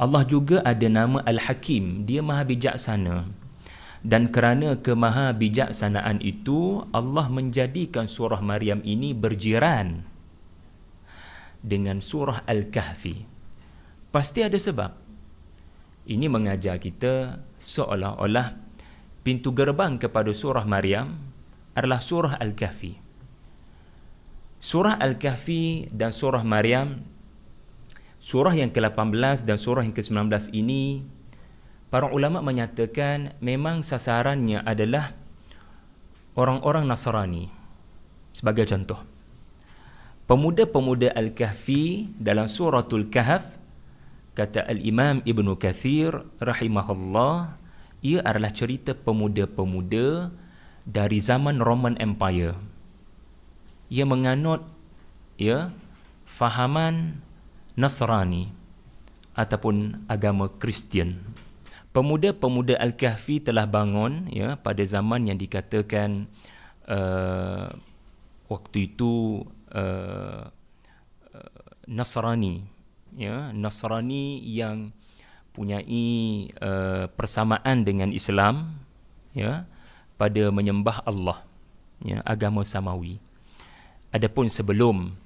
Allah juga ada nama Al-Hakim, dia maha bijaksana. Dan kerana kemaha bijaksanaan itu, Allah menjadikan surah Maryam ini berjiran dengan surah Al-Kahfi. Pasti ada sebab. Ini mengajar kita seolah-olah pintu gerbang kepada surah Maryam adalah surah Al-Kahfi. Surah Al-Kahfi dan surah Maryam surah yang ke-18 dan surah yang ke-19 ini para ulama menyatakan memang sasarannya adalah orang-orang Nasrani. Sebagai contoh pemuda-pemuda Al-Kahfi dalam suratul Kahf kata Al-Imam Ibn Kathir rahimahullah ia adalah cerita pemuda-pemuda dari zaman Roman Empire. Ia menganut ya fahaman Nasrani ataupun agama Kristian. Pemuda-pemuda Al-Kahfi telah bangun ya pada zaman yang dikatakan uh, waktu itu uh, Nasrani ya Nasrani yang punyai uh, persamaan dengan Islam ya pada menyembah Allah ya agama samawi adapun sebelum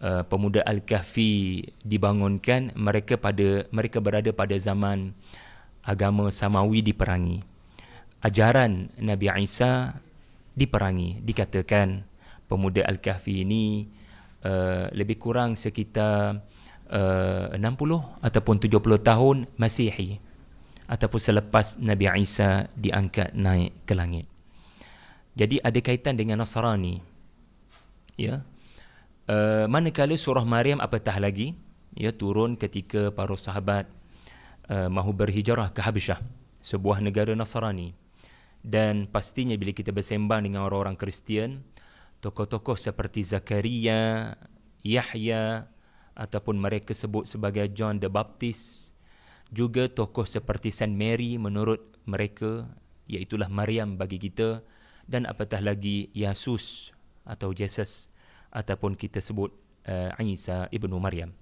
uh, pemuda Al-Kahfi dibangunkan mereka pada mereka berada pada zaman agama Samawi diperangi. Ajaran Nabi Isa diperangi. Dikatakan pemuda Al-Kahfi ini uh, lebih kurang sekitar uh, 60 ataupun 70 tahun Masihi ataupun selepas Nabi Isa diangkat naik ke langit. Jadi ada kaitan dengan Nasrani. Ya Uh, manakala surah Maryam apatah lagi? Ya turun ketika para sahabat uh, mahu berhijrah ke Habasyah sebuah negara Nasrani. Dan pastinya bila kita bersembang dengan orang-orang Kristian tokoh-tokoh seperti Zakaria Yahya ataupun mereka sebut sebagai John the Baptist juga tokoh seperti Saint Mary menurut mereka iaitulah Maryam bagi kita. Dan apatah lagi Yesus atau Jesus ataupun kita sebut uh, Isa ibnu Maryam.